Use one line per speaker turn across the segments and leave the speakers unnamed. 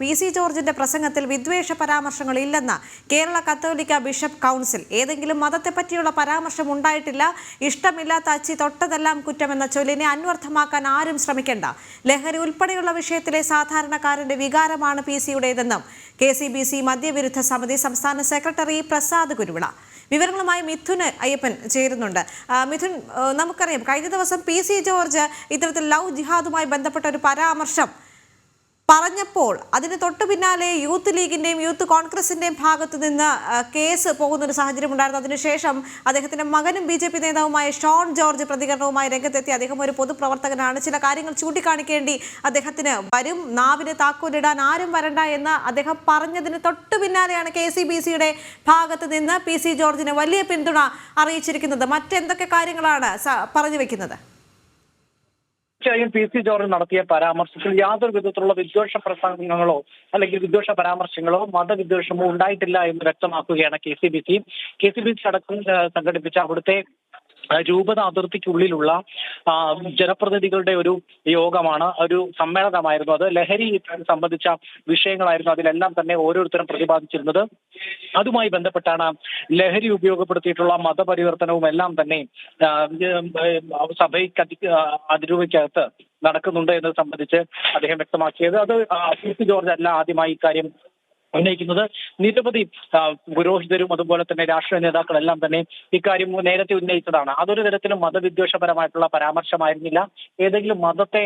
P C ജോർജിന്റെ പ്രസംഗത്തിൽ വിദ്വേഷ പരാമർശങ്ങൾ ഇല്ലെന്ന് കേരള കത്തോലിക്ക ബിഷപ്പ് കൗൺസിൽ. ഏതെങ്കിലും മതത്തെ പറ്റിയുള്ള പരാമർശം ഉണ്ടായിട്ടില്ല. ഇഷ്ടമില്ലാത്ത അച്ചി തൊട്ടതെല്ലാം കുറ്റമെന്ന ചൊല്ലിനെ അന്വർത്ഥമാക്കാൻ ആരും ശ്രമിക്കേണ്ട. ലഹരി ഉൾപ്പെടെയുള്ള വിഷയത്തിലെ സാധാരണക്കാരന്റെ വികാരമാണ് പി സിയുടേതെന്നും കെ സി ബി സി മദ്യവിരുദ്ധ സമിതി സംസ്ഥാന സെക്രട്ടറി പ്രസാദ് കുരുവിള. വിവരങ്ങളുമായി മിഥുൻ അയ്യപ്പൻ ചേരുന്നുണ്ട്. മിഥുൻ നമുക്കറിയാം കഴിഞ്ഞ ദിവസം പി സി ജോർജ് ഇത്തരത്തിൽ ലവ് ജിഹാദുമായി ബന്ധപ്പെട്ട ഒരു പരാമർശം പറഞ്ഞപ്പോൾ അതിന് തൊട്ടു പിന്നാലെ യൂത്ത് ലീഗിന്റെയും യൂത്ത് കോൺഗ്രസിന്റെയും ഭാഗത്തു നിന്ന് കേസ് പോകുന്ന ഒരു സാഹചര്യം ഉണ്ടായിരുന്നു. അതിനുശേഷം അദ്ദേഹത്തിന്റെ മകനും ബി ജെ പി നേതാവുമായ ഷോൺ ജോർജ് പ്രതികരണവുമായി രംഗത്തെത്തി. അദ്ദേഹം ഒരു പൊതുപ്രവർത്തകനാണ്. ചില കാര്യങ്ങൾ ചൂണ്ടിക്കാണിക്കേണ്ടി അദ്ദേഹത്തിന് വരും. നാവിന് താക്കോലിടാൻ ആരും വരണ്ട എന്ന് അദ്ദേഹം പറഞ്ഞതിന് തൊട്ടു പിന്നാലെയാണ് കെ സി ബി സിയുടെ ഭാഗത്ത് നിന്ന് പി സി ജോർജിന് വലിയ പിന്തുണ അറിയിച്ചിരിക്കുന്നത്. മറ്റെന്തൊക്കെ കാര്യങ്ങളാണ് പറഞ്ഞു വെക്കുന്നത്?
തീർച്ചയായും പി. സി. ജോർജ് നടത്തിയ പരാമർശത്തിൽ യാതൊരു വിധത്തിലുള്ള വിദ്വേഷ പ്രസംഗങ്ങളോ അല്ലെങ്കിൽ വിദ്വേഷ പരാമർശങ്ങളോ മതവിദ്വേഷമോ ഉണ്ടായിട്ടില്ല എന്ന് വ്യക്തമാക്കുകയാണ് K C B C. K C B C അടക്കം സംഘടിപ്പിച്ച അവിടുത്തെ രൂപത അതിർത്തിക്കുള്ളിലുള്ള ജനപ്രതിനിധികളുടെ ഒരു യോഗമാണ് ഒരു സമ്മേളനമായിരുന്നു അത്. ലഹരി സംബന്ധിച്ച വിഷയങ്ങളായിരുന്നു അതിലെല്ലാം തന്നെ ഓരോരുത്തരും പ്രതിപാദിച്ചിരുന്നത്. അതുമായി ബന്ധപ്പെട്ടാണ് ലഹരി ഉപയോഗപ്പെടുത്തിയിട്ടുള്ള മതപരിവർത്തനവും എല്ലാം തന്നെ സഭയ്ക്ക് അതിരൂപയ്ക്കകത്ത് നടക്കുന്നുണ്ട് എന്നത് സംബന്ധിച്ച് അദ്ദേഹം വ്യക്തമാക്കിയത്. അത് ജോർജ് അല്ല ആദ്യമായി ഇക്കാര്യം ഉന്നയിക്കുന്നത്. നിരവധി പുരോഹിതരും അതുപോലെ തന്നെ രാഷ്ട്രീയ നേതാക്കളെല്ലാം തന്നെ ഇക്കാര്യം നേരത്തെ ഉന്നയിച്ചതാണ്. അതൊരു തരത്തിലും മതവിദ്വേഷപരമായിട്ടുള്ള പരാമർശമായിരുന്നില്ല. ഏതെങ്കിലും മതത്തെ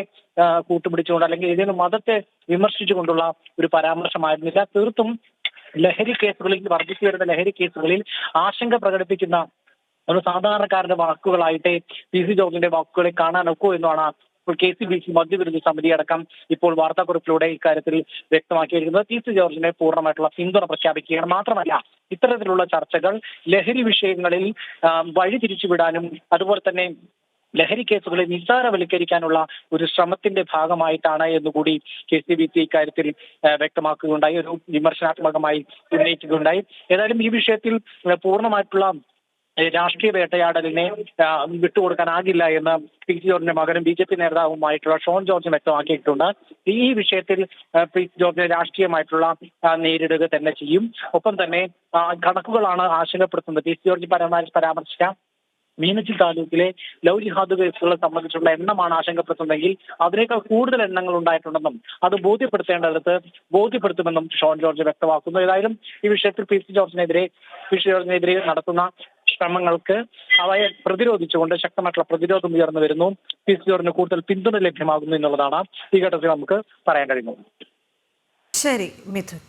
കൂട്ടുപിടിച്ചുകൊണ്ട് അല്ലെങ്കിൽ ഏതെങ്കിലും മതത്തെ വിമർശിച്ചുകൊണ്ടുള്ള ഒരു പരാമർശമായിരുന്നില്ല. തീർത്തും ലഹരി കേസുകളിൽ വർദ്ധിച്ചു വരുന്ന ലഹരി കേസുകളിൽ ആശങ്ക പ്രകടിപ്പിക്കുന്ന ഒരു സാധാരണക്കാരന്റെ വാക്കുകളായിട്ടേ പി സി ജോർജിന്റെ വാക്കുകളെ കാണാനൊക്കൂ എന്നാണ് ഇപ്പോൾ കെ സി ബി സി മദ്യവിരുദ്ധ സമിതി അടക്കം ഇപ്പോൾ വാർത്താക്കുറിപ്പിലൂടെ ഇക്കാര്യത്തിൽ വ്യക്തമാക്കിയിരിക്കുന്നത് ടി സി ജോർജിനെ പൂർണമായിട്ടുള്ള പിന്തുണ പ്രഖ്യാപിക്കുകയാണ്. മാത്രമല്ല ഇത്തരത്തിലുള്ള ചർച്ചകൾ ലഹരി വിഷയങ്ങളിൽ വഴിതിരിച്ചുവിടാനും വഴി തിരിച്ചുവിടാനും അതുപോലെ തന്നെ ലഹരി കേസുകളെ നിസ്സാരവൽക്കരിക്കാനുള്ള ഒരു ശ്രമത്തിന്റെ ഭാഗമായിട്ടാണ് എന്നുകൂടി കെ സി ബി സി ഇക്കാര്യത്തിൽ വ്യക്തമാക്കുകയുണ്ടായി. ഒരു വിമർശനാത്മകമായി ഉന്നയിക്കുകയുണ്ടായി. ഏതായാലും ഈ വിഷയത്തിൽ പൂർണമായിട്ടുള്ള രാഷ്ട്രീയ വേട്ടയാടലിനെ വിട്ടുകൊടുക്കാനാകില്ല എന്ന് പി സി ജോർജിന്റെ മകനും ബി ജെ പി നേതാവുമായിട്ടുള്ള ഷോൺ ജോർജ് വ്യക്തമാക്കിയിട്ടുണ്ട്. ഈ വിഷയത്തിൽ പി സി ജോർജിനെ രാഷ്ട്രീയമായിട്ടുള്ള നേരിടുക തന്നെ ചെയ്യും. ഒപ്പം തന്നെ കണക്കുകളാണ് ആശങ്കപ്പെടുത്തുന്നത്. പി സി ജോർജ് പരാമർശിച്ച മീനച്ചിൽ താലൂക്കിലെ ലവ് ജിഹാദ് കേസുകളെ സംബന്ധിച്ചുള്ള എണ്ണമാണ് ആശങ്കപ്പെടുത്തുന്നതെങ്കിൽ അതിനേക്കാൾ കൂടുതൽ എണ്ണങ്ങൾ ഉണ്ടായിട്ടുണ്ടെന്നും അത് ബോധ്യപ്പെടുത്തേണ്ടടുത്ത് ബോധ്യപ്പെടുത്തുമെന്നും ഷോൺ ജോർജ് വ്യക്തമാക്കുന്നു. ഏതായാലും ഈ വിഷയത്തിൽ പി സി ജോർജിനെതിരെ പി സി ജോർജിനെതിരെ നടത്തുന്ന ശ്രമങ്ങൾക്ക് അവയെ പ്രതിരോധിച്ചുകൊണ്ട് ശക്തമായിട്ടുള്ള പ്രതിരോധം ഉയർന്നു വരുന്നു. പി സി ജോർജിന് കൂടുതൽ പിന്തുണ ലഭ്യമാകുന്നു എന്നുള്ളതാണ് ഈ ഘട്ടത്തിൽ നമുക്ക് പറയാൻ കഴിയുന്നത്.
ശരി മിഥുൻ.